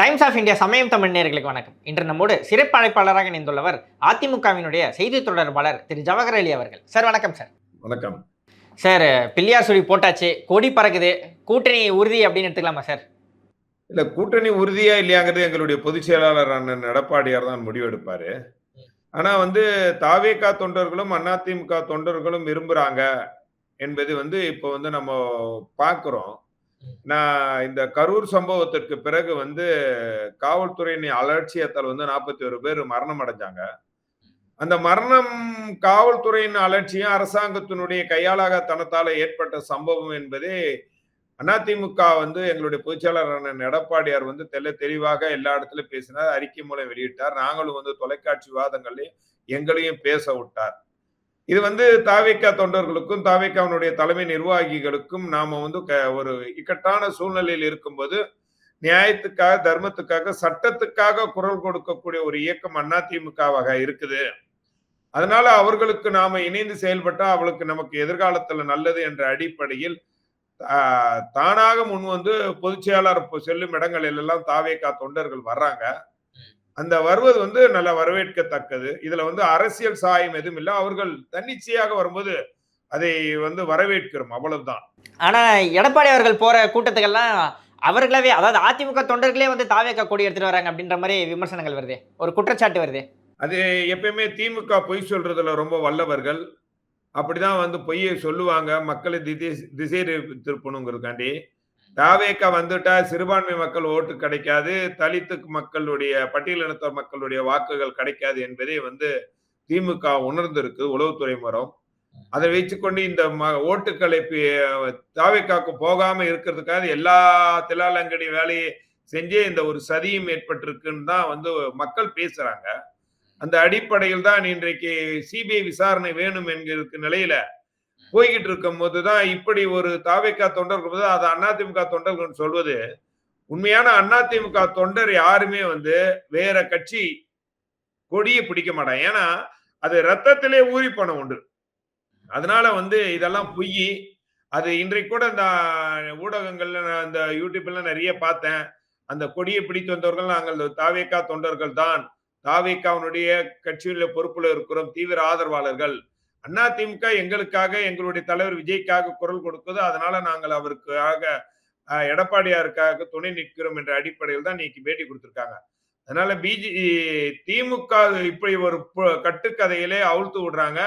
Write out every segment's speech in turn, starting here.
Times of India சமயம் தமிழ் நேயர்களுக்கு வணக்கம். இன்று நம்மோடு சிறப்பு அழைப்பாளராக இணைந்துள்ளவர் அதிமுகவினுடைய செய்தி தொடர்பாளர் திரு ஜவஹர் அலி அவர்கள். சார் வணக்கம் சார். வணக்கம். சார் பிள்ளையார் சுழி போட்டாச்சு கொடி பறக்குது கூட்டணி உறுதி அப்படின்னு எடுத்துக்கலாமா சார்? இல்ல கூட்டணி உறுதியா இல்லையாங்கிறது எங்களுடைய பொதுச் செயலாளர் அண்ணன் எடப்பாடியார் தான் முடிவெடுப்பாரு. ஆனா வந்து தாவேகா தொண்டர்களும் அதிமுக தொண்டர்களும் விரும்புறாங்க என்பது வந்து இப்போ வந்து நம்ம பார்க்கிறோம். நான் இந்த கரூர் சம்பவத்திற்கு பிறகு வந்து காவல்துறையின் அலட்சியத்தால் வந்து நாற்பத்தி ஒரு பேர் மரணம் அடைஞ்சாங்க. அந்த மரணம் காவல்துறையின் அலட்சியம் அரசாங்கத்தினுடைய கையாளாக தனத்தால் ஏற்பட்ட சம்பவம் என்பதே அதிமுக வந்து எங்களுடைய பொதுச்செயலாளர் எடப்பாடியார் வந்து தெல்ல தெளிவாக எல்லா இடத்துலயும் பேசினார் அறிக்கை மூலம் வெளியிட்டார். நாங்களும் வந்து தொலைக்காட்சி விவாதங்களையும் எங்களையும் பேச விட்டார். இது வந்து தாவேக்கா தொண்டர்களுக்கும் தாவேக்காவினுடைய தலைமை நிர்வாகிகளுக்கும் நாம வந்து க- ஒரு இக்கட்டான சூழ்நிலையில் இருக்கும்போது நியாயத்துக்காக தர்மத்துக்காக சட்டத்துக்காக குரல் கொடுக்கக்கூடிய ஒரு இயக்கம் அதிமுகவாக இருக்குது. அதனால அவர்களுக்கு நாம இணைந்து செயல்பட்டா அவளுக்கு நமக்கு எதிர்காலத்துல நல்லது என்ற அடிப்படையில் தானாக முன் வந்து பொதுச் செயலாளர் செல்லும் இடங்களில் எல்லாம் தாவேக்கா தொண்டர்கள் வர்றாங்க. அந்த வருவது வந்து நல்ல வரவேற்கத்தக்கது. இதுல வந்து அரசியல் சாயம் எதுவும் இல்லை. அவர்கள் தன்னிச்சையாக வரும்போது அதை வந்து வரவேற்கிறோம். அவ்வளவுதான். ஆனா எடப்பாடி அவர்கள் போற கூட்டத்துக்கெல்லாம் அவர்களாவே அதாவது அதிமுக தொண்டர்களே வந்து தாவேக்கா கொடி எடுத்துட்டு வராங்க அப்படின்ற மாதிரி விமர்சனங்கள் வருது. ஒரு குற்றச்சாட்டு வருது. அது எப்பயுமே திமுக பொய் சொல்றதுல ரொம்ப வல்லவர்கள். அப்படிதான் வந்து பொய்யை சொல்லுவாங்க. மக்களை திசை திசை திருப்பணுங்கிறதுக்காண்டி. தாவேக்கா வந்துட்டா சிறுபான்மை மக்கள் ஓட்டு கிடைக்காது தலித்து மக்களுடைய பட்டியலினத்தோர் மக்களுடைய வாக்குகள் கிடைக்காது என்பதை வந்து திமுக உணர்ந்திருக்கு உளவுத்துறை மரம் அதை வைத்துக்கொண்டு இந்த ம- ஓட்டுக்களை பி- தாவேக்காக்கு போகாம இருக்கிறதுக்காக எல்லா திலாலங்கடி வேலையை செஞ்சே இந்த ஒரு சதியும் ஏற்பட்டிருக்குன்னு தான் வந்து மக்கள் பேசுறாங்க. அந்த அடிப்படையில் தான் இன்றைக்கு சிபிஐ விசாரணை வேணும் என்கிற நிலையில போய்கிட்டு இருக்கும் போதுதான் இப்படி ஒரு தாவேக்கா தொண்டர் போது அது அதிமுக தொண்டர்கள் சொல்வது. உண்மையான அதிமுக தொண்டர் யாருமே வந்து வேற கட்சி கொடியை பிடிக்க மாட்டாங்க. ஏன்னா அது ரத்தத்திலே ஊறி போன ஒன்று. அதனால வந்து இதெல்லாம் பொய். அது இன்றைக்கு கூட இந்த ஊடகங்கள்ல நான் இந்த யூடியூப்ல நிறைய பார்த்தேன். அந்த கொடியை பிடித்து வந்தவர்கள் நாங்கள் தாவேக்கா தொண்டர்கள் தான் தாவேக்காவுடைய கட்சியில பொறுப்புல இருக்கிறோம். தீவிர ஆதரவாளர்கள். அதிமுக எங்களுக்காக எங்களுடைய தலைவர் விஜய்க்காக குரல் கொடுக்குது அதனால நாங்கள் அவருக்காக எடப்பாடியாருக்காக துணை நிற்கிறோம் என்ற அடிப்படையில் தான் இன்னைக்கு பேட்டி கொடுத்திருக்காங்க. அதனால பிஜி திமுக இப்படி ஒரு கட்டுக்கதையிலே அவிழ்த்து விடுறாங்க.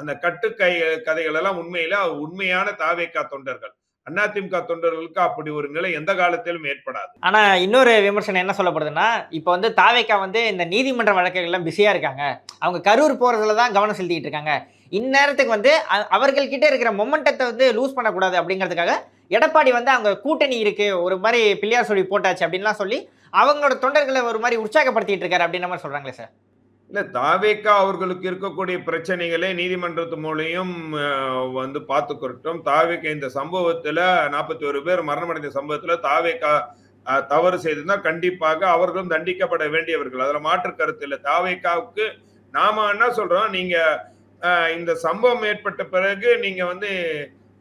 அந்த கட்டுக்கை கதைகள் எல்லாம் உண்மையில உண்மையான தாவேக்கா தொண்டர்கள். அதிமுக தொண்டர்களுக்கு அப்படி ஒரு நிலை எந்த காலத்திலும் ஏற்படாது. ஆனா இன்னொரு விமர்சனம் என்ன சொல்லப்படுதுன்னா இப்போ வந்து தாவேக்கா வந்து இந்த நீதிமன்ற வழக்குகள்லாம் பிஸியா இருக்காங்க. அவங்க கரூர் போறதுல தான் கவனம் செலுத்திட்டு இருக்காங்க. இந்நேரத்துக்கு வந்து அ- அவர்கள்கிட்ட இருக்கிற மொமெண்டத்தை வந்து லூஸ் பண்ணக்கூடாது அப்படிங்கிறதுக்காக எடப்பாடி வந்து அவங்க கூட்டணி இருக்கு ஒரு மாதிரி பிள்ளையார் சொல்லி போட்டாச்சு அப்படின்லாம் சொல்லி அவங்களோட தொண்டர்களை ஒரு மாதிரி உற்சாகப்படுத்திட்டு இருக்காரு அப்படின்ற மாதிரி சொல்றாங்களே சார். இல்லை தாவேக்கா அவர்களுக்கு இருக்கக்கூடிய பிரச்சனைகளை நீதிமன்றத்து மூலியம் வந்து பார்த்துக்கிறட்டும் தாவேக்கா இந்த சம்பவத்தில் நாற்பத்தி ஒரு பேர் மரணமடைந்த சம்பவத்தில் தாவேக்கா தவறு செய்திருந்தா கண்டிப்பாக அவர்களும் தண்டிக்கப்பட வேண்டியவர்கள். அதில் மாற்று கருத்து இல்லை. தாவேக்காவுக்கு நாம என்ன சொல்கிறோம் நீங்கள் இந்த சம்பவம் ஏற்பட்ட பிறகு நீங்க வந்து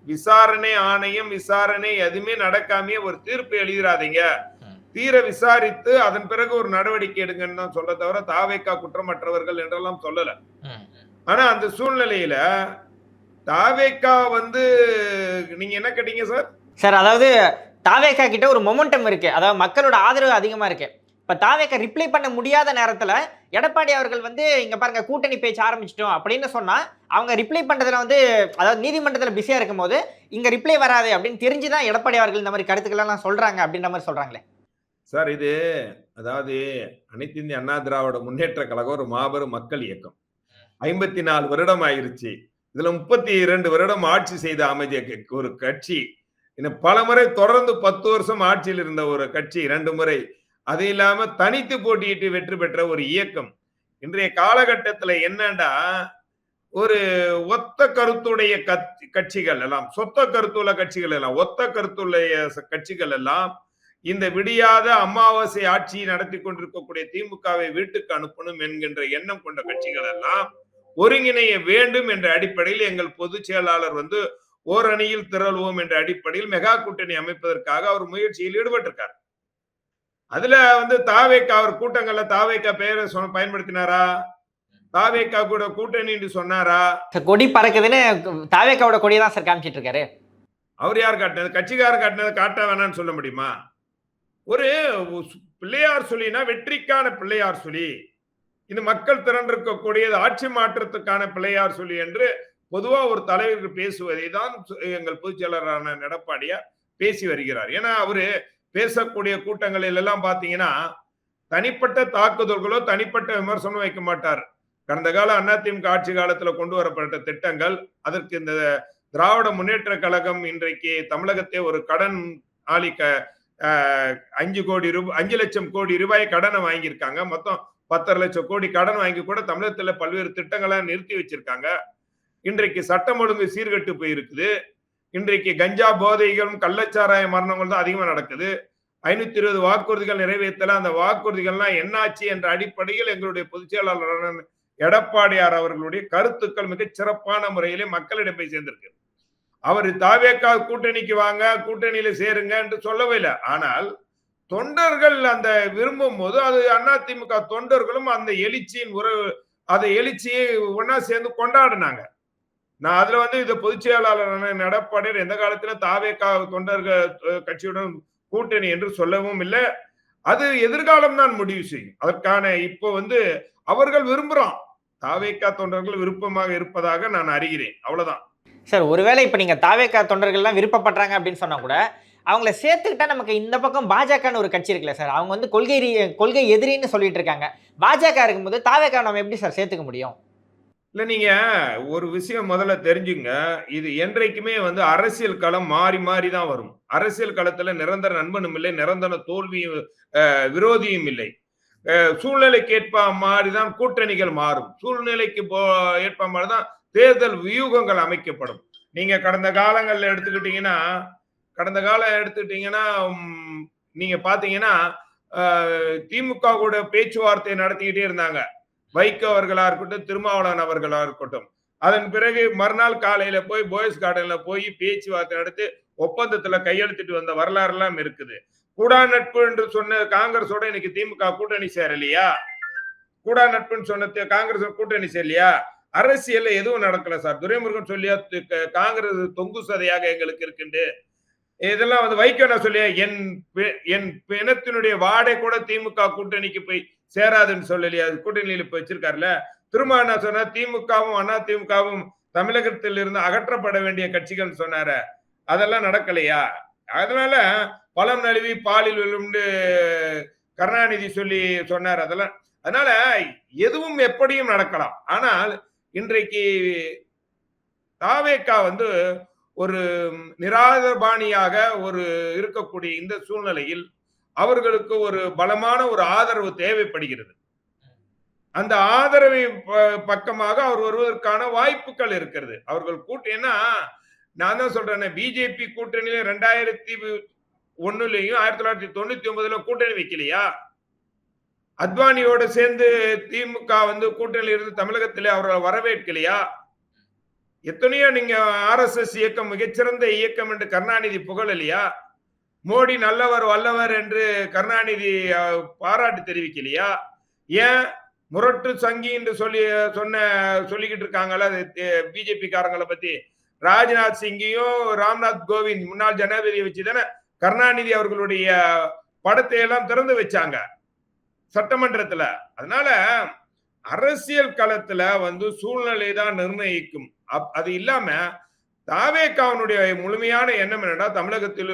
விசாரணை ஆணையம் விசாரணை எதுவுமே நடக்காமயே ஒரு தீர்ப்பு எழுதிடாதீங்க. தீர விசாரித்து அதன் பிறகு ஒரு நடவடிக்கை எடுங்கன்னு தான் சொல்ல தவிர தாவேக்கா குற்றமற்றவர்கள் என்றெல்லாம் சொல்லல. ஆனா அந்த சூழ்நிலையில தாவேக்கா வந்து நீங்க என்ன கேட்டீங்க சார்? சார் அதாவது தாவேக்கா கிட்ட ஒரு மொமெண்டம் இருக்கு. அதாவது மக்களோட ஆதரவு அதிகமா இருக்கு. இப்போ தாவேக்க ரிப்ளை பண்ண முடியாத நேரத்தில் எடப்பாடி அவர்கள் வந்து இங்கே பாருங்க கூட்டணி பேச்சு ஆரம்பிச்சிட்டோம் அப்படின்னு சொன்னால் அவங்க ரிப்ளை பண்ணுறதுல வந்து அதாவது நீதிமன்றத்தில் பிஸியாக இருக்கும் இருக்கும்போது இங்கே ரிப்ளை வராது அப்படின்னு தெரிஞ்சு தான் எடப்பாடி அவர்கள் இந்த மாதிரி கருத்துக்கள் எல்லாம் அப்படின்ற மாதிரி சொல்கிறாங்களே சார் இது அதாவது அனைத்து இந்திய அண்ணா திராவிட முன்னேற்ற கழகம் ஒரு மாபெரும் மக்கள் இயக்கம். ஐம்பத்தி நாலு வருடம் ஆயிருச்சு. இதுல முப்பத்தி இரண்டு வருடம் ஆட்சி செய்த அமைதிய ஒரு கட்சி. இன்னும் பல முறை தொடர்ந்து பத்து வருஷம் ஆட்சியில் இருந்த ஒரு கட்சி இரண்டு முறை அது இல்லாம தனித்து போட்டியிட்டு வெற்றி பெற்ற ஒரு இயக்கம். இன்றைய காலகட்டத்துல என்னன்னா ஒரு ஒத்த கருத்துடைய கத்- கட்சிகள் எல்லாம் சொத்த கருத்துள்ள கட்சிகள் எல்லாம் ஒத்த கருத்துடைய கட்சிகள் எல்லாம் இந்த விடியாத அமாவாசை ஆட்சி நடத்தி கொண்டிருக்கக்கூடிய திமுகவை வீட்டுக்கு அனுப்பணும் என்கின்ற எண்ணம் கொண்ட கட்சிகள் எல்லாம் ஒருங்கிணைய வேண்டும் என்ற அடிப்படையில் எங்கள் பொதுச் செயலாளர் வந்து ஓரணியில் திரள்வோம் என்ற அடிப்படையில் மெகா கூட்டணி அமைப்பதற்காக அவர் முயற்சியில் ஈடுபட்டிருக்கார். அதுல வந்து தாவேக்கா அவர் கூட்டங்கள்ல தாவேக்கா பெயரை சொன்ன பயன்படுத்தினாரா? தாவேக்கா கூட கூட்டணின்னு சொன்னாரா? கொடி பறக்குதுன்னு தாவேக்காவோட கொடியை தான் சார் காமிச்சிட்டு இருக்காரு அவர் யார் காட்டினது? கட்சிக்காரர் காட்டினது காட்ட வேணாம்னு சொல்ல முடியுமா? ஒரு பிள்ளையார் சொல்லினா வெற்றிக்கான பிள்ளையார் சொல்லி இது மக்கள் திரண்டிருக்கக்கூடியது ஆட்சி மாற்றத்துக்கான பிள்ளையார் சொல்லி என்று பொதுவா ஒரு தலைவர் பேசுவதை தான் எங்கள் பொதுச் செயலரான எடப்பாடியார் பேசி வருகிறார். ஏன்னா அவரு பேசக்கூடிய கூட்டங்களில் எல்லாம் பாத்தீங்கன்னா தனிப்பட்ட தாக்குதல்களோ தனிப்பட்ட விமர்சனம் வைக்க மாட்டார். கடந்த கால அதிமுக ஆட்சி காலத்துல கொண்டு வரப்பட்ட திட்டங்கள் அதற்கு இந்த திராவிட முன்னேற்ற கழகம் இன்றைக்கு தமிழகத்தை ஒரு கடன் ஆளி க அஞ்சு கோடி ரூபாய் அஞ்சு லட்சம் கோடி ரூபாய் கடனை வாங்கியிருக்காங்க. மொத்தம் பத்தரை லட்சம் கோடி கடன் வாங்கி கூட தமிழகத்துல பல்வேறு திட்டங்களை நிறுத்தி வச்சிருக்காங்க. இன்றைக்கு சட்டம் ஒழுங்கு சீர்கெட்டு போயிருக்குது. இன்றைக்கு கஞ்சா போதைகளும் கள்ளச்சாராய மரணங்கள் தான் அதிகமாக நடக்குது. ஐநூத்தி இருபது வாக்குறுதிகள் நிறைவேற்றல. அந்த வாக்குறுதிகள்லாம் என்னாச்சு என்ற அடிப்படையில் எங்களுடைய பொதுச் செயலாளரான எடப்பாடியார் அவர்களுடைய கருத்துக்கள் மிகச் சிறப்பான முறையிலே மக்களிடம் போய் சேர்ந்திருக்கு. அவர் தாவேக்கா கூட்டணிக்கு வாங்க கூட்டணியில சேருங்க என்று சொல்லவே இல்லை. ஆனால் தொண்டர்கள் அந்த விரும்பும் போது அது அதிமுக தொண்டர்களும் அந்த எழுச்சியின் உறவு அதை எழுச்சியை ஒன்னா சேர்ந்து கொண்டாடினாங்க. நான் அதுல வந்து இந்த பொதுச் செயலாளரான எடப்பாடியார் எந்த காலத்துல தாவேக்கா தொண்டர்கள் கட்சியுடன் கூட்டணி என்று சொல்லவும் இல்லை. அது எதிர்காலம் தான் முடிவு செய்யும். அதற்கான இப்போ வந்து அவர்கள் விரும்புகிறோம் தாவேக்கா தொண்டர்கள் விருப்பமாக இருப்பதாக நான் அறிகிறேன். அவ்வளவுதான். சார் ஒருவேளை இப்போ நீங்கள் தாவேக்கா தொண்டர்கள்லாம் விருப்பப்படுறாங்க அப்படின்னு சொன்னா கூட அவங்கள சேர்த்துக்கிட்டா நமக்கு இந்த பக்கம் பாஜகன்னு ஒரு கட்சி இருக்குல்ல சார் அவங்க வந்து கொள்கை கொள்கை எதிரின்னு சொல்லிட்டு இருக்காங்க. பாஜக இருக்கும்போது தாவேக்கா நம்ம எப்படி சார் சேர்த்துக்க முடியும்? இல்லை நீங்கள் ஒரு விஷயம் முதல்ல தெரிஞ்சுங்க. இது என்றைக்குமே வந்து அரசியல் களம் மாறி மாறி தான் வரும். அரசியல் களத்தில் நிரந்தர நண்பனும் இல்லை நிரந்தர தோல்வியும் விரோதியும் இல்லை. சூழ்நிலைக்கேற்ப மாதிரி தான் கூட்டணிகள் மாறும். சூழ்நிலைக்கு போ ஏற்ப மாதிரிதான் தேர்தல் வியூகங்கள் அமைக்கப்படும். நீங்கள் கடந்த காலங்களில் எடுத்துக்கிட்டீங்கன்னா கடந்த காலம் எடுத்துக்கிட்டீங்கன்னா நீங்கள் பார்த்தீங்கன்னா திமுக கூட பேச்சுவார்த்தை நடத்திக்கிட்டே இருந்தாங்க. வைகோ அவர்களா இருக்கட்டும் திருமாவளவன் அவர்களா இருக்கட்டும். அதன் பிறகு மறுநாள் காலையில போய் போயஸ் கார்டன்ல போய் பேச்சுவார்த்தை நடத்தி ஒப்பந்தத்துல கையெழுத்திட்டு வந்த வரலாறு எல்லாம் இருக்குது. கூடா நட்பு என்று சொன்ன காங்கிரஸோட இன்னைக்கு திமுக கூட்டணி சேரலையா? கூடா நட்புன்னு சொன்ன காங்கிரஸ் கூட்டணி சேரலையா? அரசியல்ல எதுவும் நடக்கல சார். துரைமுருகன் சொல்லியா காங்கிரஸ் தொங்கு சதையாக எங்களுக்கு இருக்குண்டு. இதெல்லாம் வந்து வைக்கோ நான் சொல்லியா? என் என் பிணத்தினுடைய வாடை கூட திமுக கூட்டணிக்கு போய் சேராதுன்னு சொல்லலையா அது கூட்டணியில் இப்போ வச்சிருக்காருல திரும்ப என்ன சொன்னா திமுகவும் அண்ணா திமுகவும் தமிழகத்தில் இருந்து அகற்றப்பட வேண்டிய கட்சிகள் சொன்னார. அதெல்லாம் நடக்கலையா? அதனால பழம் நழுவி பாலில் விழுந்து கருணாநிதி சொல்லி சொன்னார் அதெல்லாம். அதனால எதுவும் எப்படியும் நடக்கலாம். ஆனால் இன்றைக்கு தாவேக்கா வந்து ஒரு நிராதபாணியாக ஒரு இருக்கக்கூடிய இந்த சூழ்நிலையில் அவர்களுக்கு ஒரு பலமான ஒரு ஆதரவு தேவைப்படுகிறது. அந்த ஆதரவை ப- பக்கமாக அவர் வருவதற்கான வாய்ப்புகள் இருக்கிறது. அவர்கள் கூட்டணினா நான் தான் சொல்றேன் பிஜேபி கூட்டணியில ரெண்டாயிரத்தி ஒண்ணுலயும் ஆயிரத்தி தொள்ளாயிரத்தி தொண்ணூத்தி ஒன்பதுல கூட்டணி வைக்கலையா? அத்வானியோட சேர்ந்து திமுக வந்து கூட்டணியில இருந்து தமிழகத்திலே அவர்களை வரவேற்கலையா? எத்தனையோ நீங்க ஆர்எஸ்எஸ் இயக்கம் மிகச்சிறந்த இயக்கம் என்று கருணாநிதி புகழலையா? மோடி நல்லவர் வல்லவர் என்று கருணாநிதி பாராட்டு தெரிவிக்கலையா? ஏன் முரட்டு சங்கி என்று சொல்லி சொன்ன சொல்லிக்கிட்டு இருக்காங்கல்ல பிஜேபி காரங்களை பத்தி? ராஜ்நாத் சிங்கையும் ராம்நாத் கோவிந்த் முன்னாள் ஜனாதிபதியை வச்சு தானே கருணாநிதி அவர்களுடைய படத்தை எல்லாம் திறந்து வச்சாங்க சட்டமன்றத்துல. அதனால அரசியல் களத்துல வந்து சூழ்நிலை தான் நிர்ணயிக்கும். அப்- அது இல்லாம தாவேக்காவனுடைய முழுமையான எண்ணம் என்னன்னா தமிழகத்தில்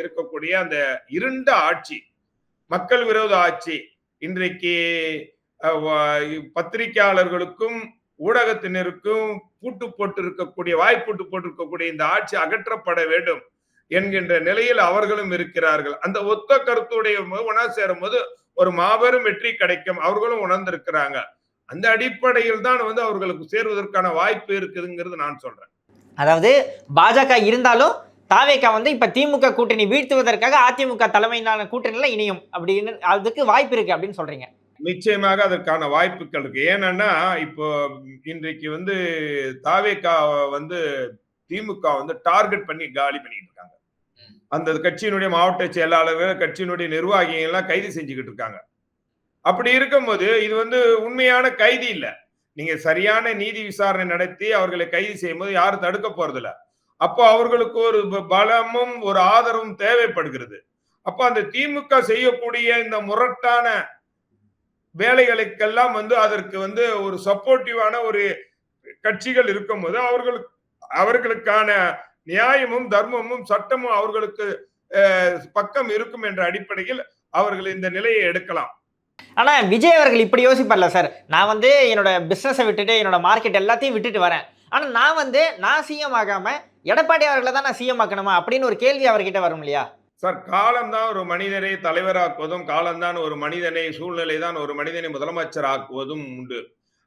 இருக்கக்கூடிய அந்த இருண்ட ஆட்சி மக்கள் விரோத ஆட்சி இன்றைக்கு பத்திரிகையாளர்களுக்கும் ஊடகத்தினருக்கும் பூட்டு போட்டு இருக்கக்கூடிய வாய்ப்பூட்டு போட்டு இருக்கக்கூடிய இந்த ஆட்சி அகற்றப்பட வேண்டும் என்கின்ற நிலையில் அவர்களும் இருக்கிறார்கள். அந்த ஒத்த கருத்துடைய ஒன்னா சேரும் போது ஒரு மாபெரும் வெற்றி கிடைக்கும் அவர்களும் உணர்ந்திருக்கிறாங்க. அந்த அடிப்படையில் தான் வந்து அவர்களுக்கு சேர்வதற்கான வாய்ப்பு இருக்குதுங்கிறது நான் சொல்றேன். அதாவது பாஜக இருந்தாலும் தாவேக்கா வந்து இப்ப திமுக கூட்டணி வீழ்த்துவதற்காக அதிமுக தலைமையிலான கூட்டணியில இணையும் அப்படின்னு அதுக்கு வாய்ப்பு இருக்கு அப்படின்னு சொல்றீங்க. நிச்சயமாக அதற்கான வாய்ப்புகள் இருக்கு. ஏன்னா இப்போ இன்றைக்கு வந்து தாவேக்கா வந்து திமுக வந்து டார்கெட் பண்ணி காலி பண்ணிட்டு இருக்காங்க. அந்த கட்சியினுடைய மாவட்ட செயலாளர்கள் கட்சியினுடைய நிர்வாகிகள் எல்லாம் கைது செஞ்சுக்கிட்டு இருக்காங்க. அப்படி இருக்கும்போது இது வந்து உண்மையான கைதி இல்லை. நீங்க சரியான நீதி விசாரணை நடத்தி அவர்களை கைது செய்யும்போது யாரும் தடுக்க போறது இல்ல அப்போ அவர்களுக்கு ஒரு ப- பலமும் ஒரு ஆதரவும் தேவைப்படுகிறது. அப்ப அந்த திமுக செய்யக்கூடிய இந்த முரட்டான வேலைகளுக்கெல்லாம் வந்து அதற்கு வந்து ஒரு சப்போர்ட்டிவான ஒரு கட்சிகள் இருக்கும்போது அவர்களுக்கு அவர்களுக்கான நியாயமும் தர்மமும் சட்டமும் அவர்களுக்கு அஹ், பக்கம் இருக்கும் என்ற அடிப்படையில் அவர்கள் இந்த நிலையை எடுக்கலாம். ஆனா விஜய் அவர்கள் இப்படி யோசிப்பார்ல சார் நான் வந்து என்னோட பிசினஸை விட்டுட்டு என்னோட மார்க்கெட் எல்லாத்தையும் விட்டுட்டு வரேன். ஆனா நான் வந்து நான் சிஎம் ஆகாமல் எடப்பாடி அவர்களை தான் நான் சிஎம் ஆக்கணுமா? அப்படின்னு ஒரு கேள்வி அவர்கிட்ட வரும் இல்லையா? சார் காலம்தான் ஒரு மனிதனை தலைவராக்குவதும் காலம்தான் ஒரு மனிதனை சூழ்நிலை தான் ஒரு மனிதனை முதலமைச்சர் ஆக்குவதும் உண்டு.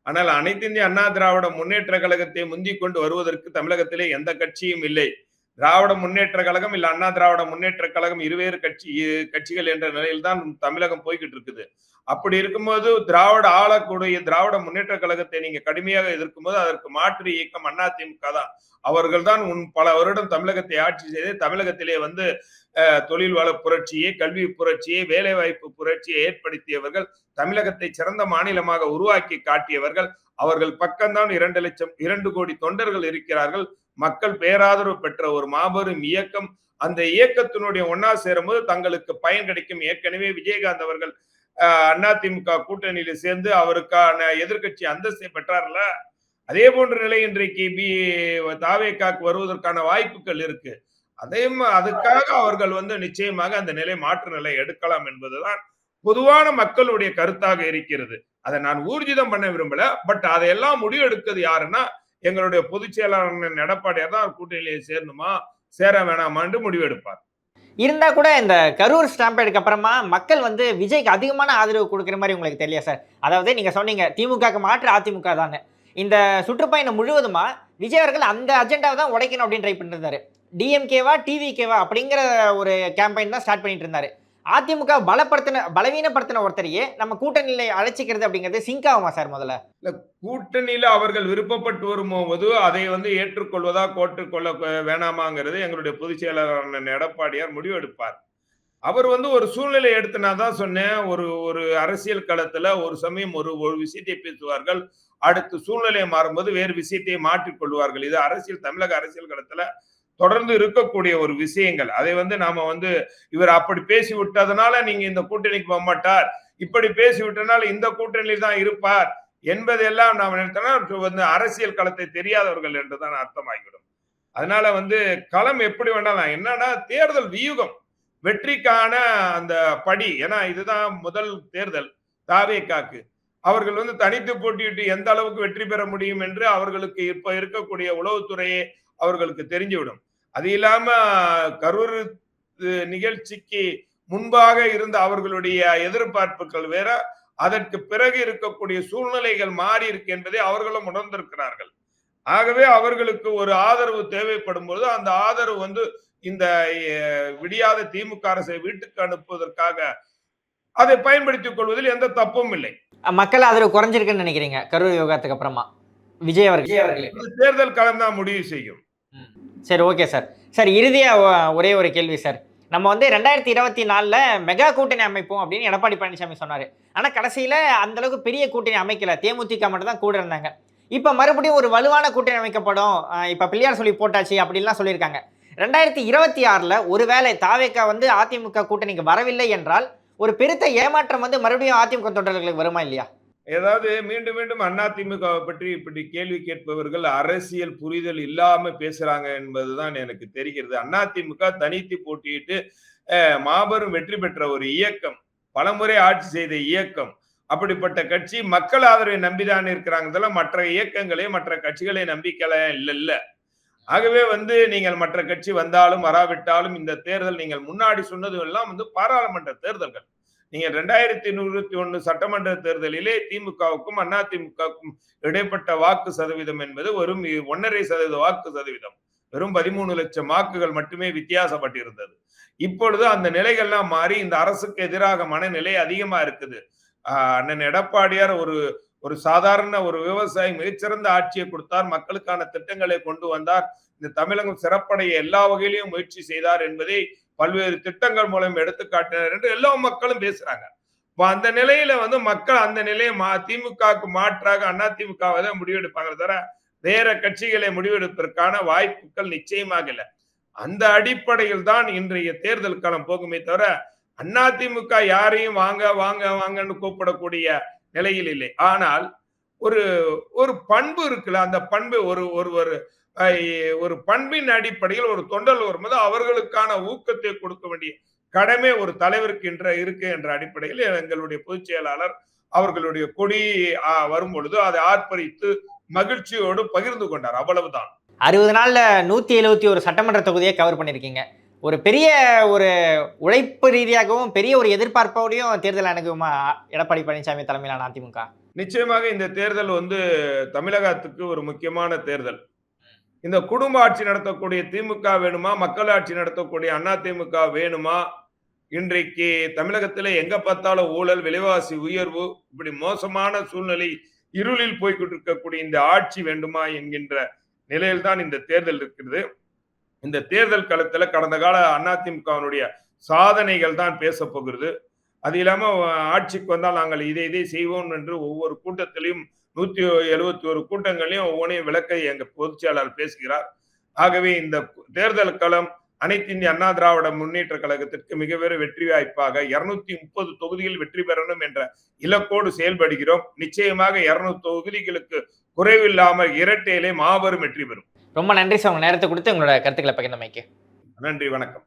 ஆனால் அனைத்து இந்திய அண்ணா திராவிட முன்னேற்ற கழகத்தை முந்திக் கொண்டு வருவதற்கு தமிழகத்திலே எந்த கட்சியும் இல்லை. திராவிட முன்னேற்ற கழகம் இல்ல அண்ணா திராவிட முன்னேற்ற கழகம் இருவேறு கட்சி கட்சிகள் என்ற நிலையில் தான் தமிழகம் போய்கிட்டு இருக்குது. அப்படி இருக்கும்போது திராவிட ஆளக்கூடிய திராவிட முன்னேற்ற கழகத்தை நீங்க கடுமையாக எதிர்க்கும் போது அதற்கு மாற்று இயக்கம் அதிமுக தான். அவர்கள் தான் உன் பல வருடம் தமிழகத்தை ஆட்சி செய்து தமிழகத்திலே வந்து அஹ், தொழில் வள புரட்சியை கல்வி புரட்சியை வேலை வாய்ப்பு புரட்சியை ஏற்படுத்தியவர்கள் தமிழகத்தை சிறந்த மாநிலமாக உருவாக்கி காட்டியவர்கள் அவர்கள் பக்கம்தான் இரண்டு லட்சம் இரண்டு கோடி தொண்டர்கள் இருக்கிறார்கள். மக்கள் பேராதரவு பெற்ற ஒரு மாபெரும் இயக்கம். அந்த இயக்கத்தினுடைய ஒன்னா சேரும்போது தங்களுக்கு பயன் கிடைக்கும். ஏற்கனவே விஜயகாந்த் அவர்கள் அண்ணா அதிமுக கூட்டணியில சேர்ந்து அவருக்கான எதிர்க்கட்சி அந்தஸ்தை பெற்றார்ல. அதே போன்ற நிலை இன்றைக்கு பி தாவேக்காக்கு வருவதற்கான வாய்ப்புகள் இருக்கு. அதே அதுக்காக அவர்கள் வந்து நிச்சயமாக அந்த நிலை மாற்று நிலை எடுக்கலாம் என்பதுதான் பொதுவான மக்களுடைய கருத்தாக இருக்கிறது. அதை நான் ஊர்ஜிதம் பண்ண விரும்பல. பட் அதையெல்லாம் முடிவெடுக்கிறது யாருன்னா எங்களுடைய பொதுச் செயலாளர் எடப்பாடியார் தான் கூட்டணியிலே சேரணுமா? சேர வேணாமான்னு முடிவெடுப்பார். இருந்தா கூட இந்த கரூர் ஸ்டாம்பேடுக்கு அப்புறமா மக்கள் வந்து விஜய்க்கு அதிகமான ஆதரவு கொடுக்குற மாதிரி உங்களுக்கு தெரியல சார்? அதாவது நீங்க சொன்னீங்க திமுகக்கு மாற்று அதிமுக தானே இந்த சுற்றுப்பயணம் முழுவதுமா விஜய் அவர்கள் அந்த அஜெண்டாவை தான் உடைக்கணும் அப்படின்னு ட்ரை பண்ணிருந்தாரு டிஎம்கேவா டிவிகேவா அப்படிங்கிற ஒரு கேம்பெயின் தான் ஸ்டார்ட் பண்ணிட்டு இருந்தாரு. அதிமுக பலப்படுத்தின பலவீனப்படுத்தின ஒருத்தரையே நம்ம கூட்டணியில அழைச்சிக்கிறது அப்படிங்கிறது சிங்க் ஆகுமா சார் முதல்ல? கூட்டணியில அவர்கள் விருப்பப்பட்டு வரும்போது அதை வந்து ஏற்றுக்கொள்வதா கோட்டுக்கொள்ள வேணாமாங்கிறது எங்களுடைய பொதுச் செயலாளர் அண்ணன் எடப்பாடியார் முடிவெடுப்பார். அவர் வந்து ஒரு சூழ்நிலை எடுத்து நான் தான் சொன்னேன் ஒரு ஒரு அரசியல் களத்துல ஒரு சமயம் ஒரு ஒரு விஷயத்தை பேசுவார்கள் அடுத்து சூழ்நிலை மாறும்போது வேறு விஷயத்தை மாற்றிக் கொள்வார்கள் இது அரசியல் தமிழக அரசியல் களத்துல தொடர்ந்து இருக்கக்கூடிய ஒரு விஷயங்கள். அதை வந்து நாம வந்து இவர் அப்படி பேசி விட்டதுனால நீங்க இந்த கூட்டணிக்கு போக மாட்டார் இப்படி பேசி விட்டனால இந்த கூட்டணியில் தான் இருப்பார் என்பதெல்லாம் நாம் நினைத்தோம்னா வந்து அரசியல் களத்தை தெரியாதவர்கள் என்றுதான் அர்த்தமாகிவிடும். அதனால வந்து களம் எப்படி வேண்டாம் என்னன்னா தேர்தல் வியூகம் வெற்றிக்கான அந்த படி. ஏன்னா இதுதான் முதல் தேர்தல் தாவே காக்கு அவர்கள் வந்து தனித்து போட்டியிட்டு எந்த அளவுக்கு வெற்றி பெற முடியும் என்று அவர்களுக்கு இப்ப இருக்கக்கூடிய உளவுத்துறையே அவர்களுக்கு தெரிஞ்சுவிடும். அது இல்லாம கரூர் நிகழ்ச்சிக்கு முன்பாக இருந்த அவர்களுடைய எதிர்பார்ப்புகள் வேற அதற்கு பிறகு இருக்கக்கூடிய சூழ்நிலைகள் மாறி இருக்கு என்பதை அவர்களும் உணர்ந்திருக்கிறார்கள். ஆகவே அவர்களுக்கு ஒரு ஆதரவு தேவைப்படும் போது அந்த ஆதரவு வந்து இந்த விடியாத திமுக அரசை வீட்டுக்கு அனுப்புவதற்காக அதை பயன்படுத்திக் கொள்வதில் எந்த தப்பும் இல்லை. மக்கள் ஆதரவு குறைஞ்சிருக்குன்னு நினைக்கிறீங்க கரூர் விவகாரத்துக்கு அப்புறமா? விஜய் அவர்கள். தேர்தல் களம் தான் முடிவு செய்யும். சரி ஓகே சார் சார் இறுதியாக ஒரே ஒரு கேள்வி சார் நம்ம வந்து ரெண்டாயிரத்தி இருபத்தி நாலில் மெகா கூட்டணி அமைப்போம் அப்படின்னு எடப்பாடி பழனிசாமி சொன்னார். ஆனால் கடைசியில் அந்தளவுக்கு பெரிய கூட்டணி அமைக்கல. தேமுதிக மட்டும் தான் கூட இருந்தாங்க. இப்போ மறுபடியும் ஒரு வலுவான கூட்டணி அமைக்கப்படும். இப்போ பிள்ளையார் சொல்லி போட்டாச்சு அப்படின்லாம் சொல்லியிருக்காங்க. ரெண்டாயிரத்தி இருபத்தி ஆறில் ஒருவேளை தாவேக்கா வந்து அதிமுக கூட்டணிக்கு வரவில்லை என்றால் ஒரு பெருத்த ஏமாற்றம் வந்து மறுபடியும் அதிமுக தொண்டர்களுக்கு வருமா இல்லையா? ஏதாவது மீண்டும் மீண்டும் அதிமுகவை பற்றி இப்படி கேள்வி கேட்பவர்கள் அரசியல் புரிதல் இல்லாம பேசுறாங்க என்பதுதான் எனக்கு தெரிகிறது. அதிமுக தனித்து போட்டியிட்டு மாபெரும் வெற்றி பெற்ற ஒரு இயக்கம் பலமுறை ஆட்சி செய்த இயக்கம் அப்படிப்பட்ட கட்சி மக்கள் ஆதரவை நம்பிதான் இருக்கிறாங்க மற்ற இயக்கங்களே மற்ற கட்சிகளை நம்பிக்கல இல்ல இல்ல. ஆகவே வந்து நீங்கள் மற்ற கட்சி வந்தாலும் வராவிட்டாலும் இந்த தேர்தல் நீங்கள் முன்னாடி சொன்னது எல்லாம் வந்து பாராளுமன்ற தேர்தல்கள். நீங்க ரெண்டாயிரத்தி இருபத்தி ஒண்ணு சட்டமன்ற தேர்தலிலே திமுகவுக்கும் அதிமுகவுக்கும் இடைப்பட்ட வாக்கு சதவீதம் என்பது வெறும் ஒன்னரை சதவீத வாக்கு சதவீதம். வெறும் பதிமூணு லட்சம் வாக்குகள் மட்டுமே வித்தியாசப்பட்டிருந்தது. இப்பொழுது அந்த நிலைகள்லாம் மாறி இந்த அரசுக்கு எதிராக மனநிலை அதிகமா இருக்குது. ஆஹ் அண்ணன் எடப்பாடியார் ஒரு ஒரு சாதாரண ஒரு விவசாயி மிகச்சிறந்த ஆட்சியை கொடுத்தார். மக்களுக்கான திட்டங்களை கொண்டு வந்தார். இந்த தமிழகம் சிறப்படைய எல்லா வகையிலும் முயற்சி செய்தார் என்பதை பல்வேறு திட்டங்கள் மூலம் எடுத்துக்காட்டினர் என்று எல்லா மக்களும் பேசுறாங்க. அந்த நிலையில வந்து மக்கள் அந்த நிலையை மா திமுகவுக்கு மாற்றாக அண்ணா திமுகவை தான் முடிவெடுப்பாங்க தவிர வேற கட்சிகளை முடிவெடுப்பதற்கான வாய்ப்புகள் நிச்சயமாக இல்லை. அந்த அடிப்படையில் தான் இன்றைய தேர்தல் காலம் போகுமே தவிர அதிமுக யாரையும் வாங்க வாங்க வாங்கன்னு கூப்பிடக்கூடிய நிலையில் இல்லை. ஆனால் ஒரு ஒரு பண்பு இருக்குல்ல அந்த பண்பு ஒரு ஒரு ஒரு ஒரு பண்பின் அடிப்படையில் ஒரு தொண்டல் வரும்போது அவர்களுக்கான ஊக்கத்தை கொடுக்க வேண்டிய கடமை ஒரு தலைவருக்கு என்ற இருக்கு என்ற அடிப்படையில் எங்களுடைய பொதுச் செயலாளர் அவர்களுடைய கொடி வரும் பொழுது அதை ஆர்ப்பரித்து மகிழ்ச்சியோடு பகிர்ந்து கொண்டார். அவ்வளவுதான். அறுபது நாள்ல நூத்தி எழுபத்தி ஒரு சட்டமன்ற தொகுதியை கவர் பண்ணிருக்கீங்க ஒரு பெரிய ஒரு உழைப்பு ரீதியாகவும் பெரிய ஒரு எதிர்பார்ப்போடையும் தேர்தல் அணுகுமா எடப்பாடி பழனிசாமி தலைமையிலான அதிமுக? நிச்சயமாக இந்த தேர்தல் வந்து தமிழகத்துக்கு ஒரு முக்கியமான தேர்தல். இந்த குடும்ப ஆட்சி நடத்தக்கூடிய திமுக வேணுமா? மக்களாட்சி நடத்தக்கூடிய அண்ணா திமுக வேணுமா? இன்றைக்கு தமிழகத்தில் எங்க பார்த்தாலும் ஊழல் விலைவாசி உயர்வு இப்படி மோசமான சூழ்நிலை இருளில் போய்கிட்டு இருக்கக்கூடிய இந்த ஆட்சி வேண்டுமா என்கின்ற நிலையில்தான் இந்த தேர்தல் இருக்கிறது. இந்த தேர்தல் களத்துல கடந்த கால அதிமுகவினுடைய சாதனைகள் தான் பேச போகிறது அது இல்லாம ஆட்சிக்கு வந்தால் நாங்கள் இதை இதை செய்வோம் என்று ஒவ்வொரு கூட்டத்திலையும் நூத்தி எழுபத்தி ஒரு கூட்டங்களையும் ஒவ்வொன்றையும் விளக்க எங்க பொதுச் செயலாளர் பேசுகிறார். ஆகவே இந்த தேர்தல் களம் அனைத்து இந்திய அண்ணா திராவிட முன்னேற்ற கழகத்திற்கு மிகப்பெரிய வெற்றி வாய்ப்பாக இருநூத்தி முப்பது தொகுதிகள் வெற்றி பெறணும் என்ற இலக்கோடு செயல்படுகிறோம். நிச்சயமாக இருநூறு தொகுதிகளுக்கு குறைவில்லாமல் இரட்டையிலே மாபெரும் வெற்றி பெறும். ரொம்ப நன்றி சார். உங்க நேரத்தை கொடுத்து உங்களோட கருத்துக்களை பகிர்ந்தமைக்கு. நன்றி வணக்கம்.